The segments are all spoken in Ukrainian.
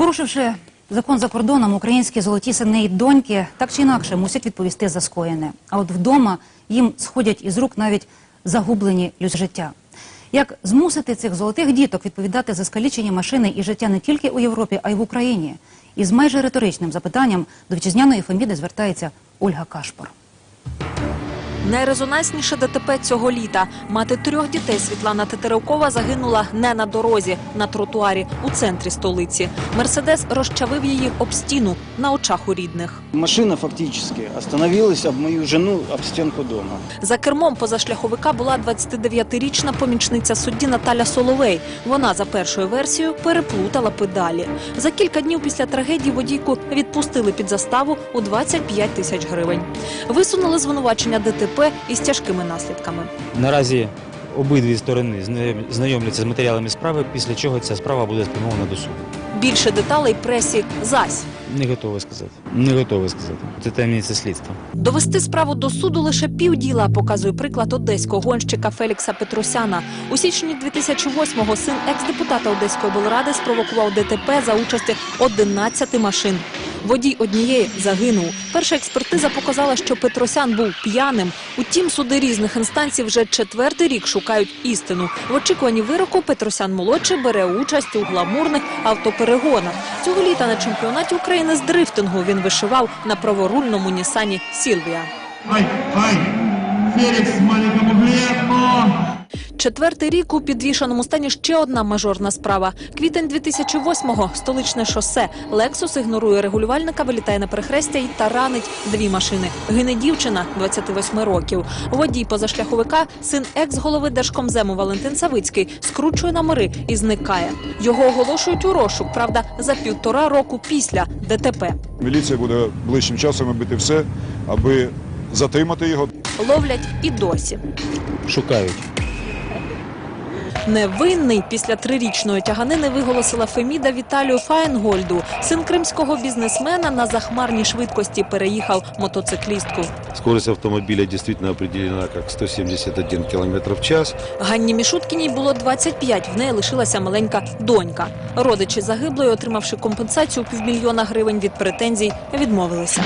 Порушивши закон за кордоном, українські золоті сини і доньки так чи інакше мусять відповісти за скоєне. А от вдома їм сходять із рук навіть загублені людські життя. Як змусити цих золотих діток відповідати за скалічені машини і життя не тільки у Європі, а й в Україні? Із майже риторичним запитанням до вітчизняної Феміди звертається Ольга Кашпор. Найрезонансніше ДТП цього літа. Мати трьох дітей Світлана Тетеревкова загинула не на дорозі, на тротуарі у центрі столиці. Мерседес розчавив її об стіну на очах у рідних. Машина фактически остановилась об мою жену, об стенку дома. За кермом позашляховика була 29-річна помічниця судді Наталя Соловей. Вона за першою версією переплутала педалі. За кілька днів після трагедії водійку відпустили під заставу у 25 тисяч гривень. Висунули звинувачення ДТП із тяжкими наслідками. Наразі обидві сторони знайом- знайомляться з матеріалами справи, після чого ця справа буде спрямована до суду. Більше деталей пресі зась. Не готовий сказати. Не готовий сказати. Це таємниця слідства. Довести справу до суду лише півділа, показує приклад одеського гонщика Фелікса Петросяна. У січні 2008-го син екс-депутата Одеської облради спровокував ДТП за участі 11 машин. Водій однієї загинув. Перша експертиза показала, що Петросян був п'яним. Утім, суди різних інстанцій вже четвертий рік шукають істину. В очікуванні вироку Петросян молодший бере участь у гламурних автоперегонах. Цього літа на чемпіонаті України з дрифтингу він вишивав на праворульному Нісані Сілвія. Ай, ай, Феликс в маленьком угле, но... Четвертий рік у підвішаному стані ще одна мажорна справа. Квітень 2008-го – столичне шосе. Лексус ігнорує регулювальника, вилітає на перехрестя і таранить дві машини. Гине дівчина 28 років. Водій позашляховика, син екс-голови Держкомзему Валентин Савицький, скручує номери і зникає. Його оголошують у розшук, правда, за півтора року після ДТП. Міліція буде ближчим часом робити все, аби затримати його. Ловлять і досі. Шукають. Невинний після трирічної тяганини виголосила Феміда Віталію Файнгольду. Син кримського бізнесмена на захмарній швидкості переїхав мотоциклістку. Скорость автомобиля действительно определена как 171 км в час. Ганні Мішуткіній було 25, в неї лишилася маленька донька. Родичі загиблої, отримавши компенсацію півмільйона гривень від претензій, відмовилися.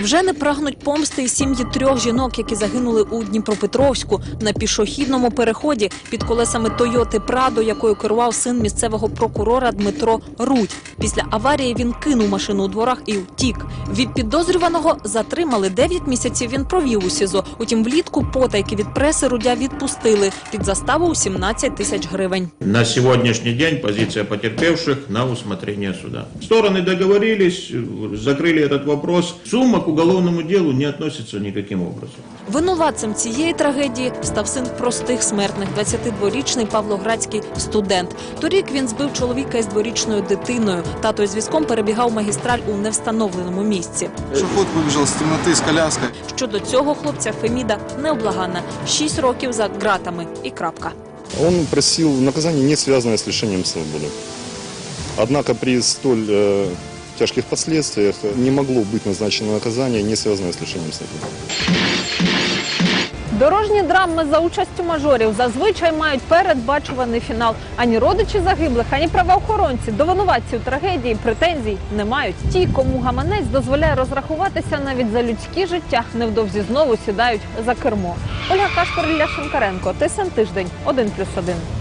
Вже не прагнуть помсти і сім'ї трьох жінок, які загинули у Дніпропетровську на пішохідному переході під колесами Тойоти Прадо, якою керував син місцевого прокурора Дмитро Рудь. Після аварії він кинув машину у дворах і втік. Від підозрюваного затримали 9 місяців. Він провів у СІЗО. Утім, влітку потайки від преси Рудя відпустили під заставу у 17 тисяч гривень. На сегодняшний день позиция потерпевших на усмотрение суда. Стороны договорились, э, закрыли этот вопрос. Сумма к уголовному делу не относится никаким образом. Винуватцем цієї трагедії став син простих смертних, 22-річний павлоградський студент. Торік він збив чоловіка із дворічною дитиною. Тато із візком перебігав магістраль у невстановленому місці. Шахот выбежал с темноты с коляской. Щодо цього хлопця Феміда необлаганна. Шість років за ґратами і крапка. Он просил наказание, не связанное с лишением свободы. Однако при столь э, тяжких последствиях не могло быть назначено наказание, не связанное с лишением свободы. Дорожні драми за участю мажорів зазвичай мають передбачуваний фінал. Ані родичі загиблих, ані правоохоронці до винуватців трагедії претензій не мають. Ті, кому гаманець дозволяє розрахуватися навіть за людські життя, невдовзі знову сідають за кермо. Ольга Кашпор, Ілля Шинкаренко, ТСН тиждень, 1+,1.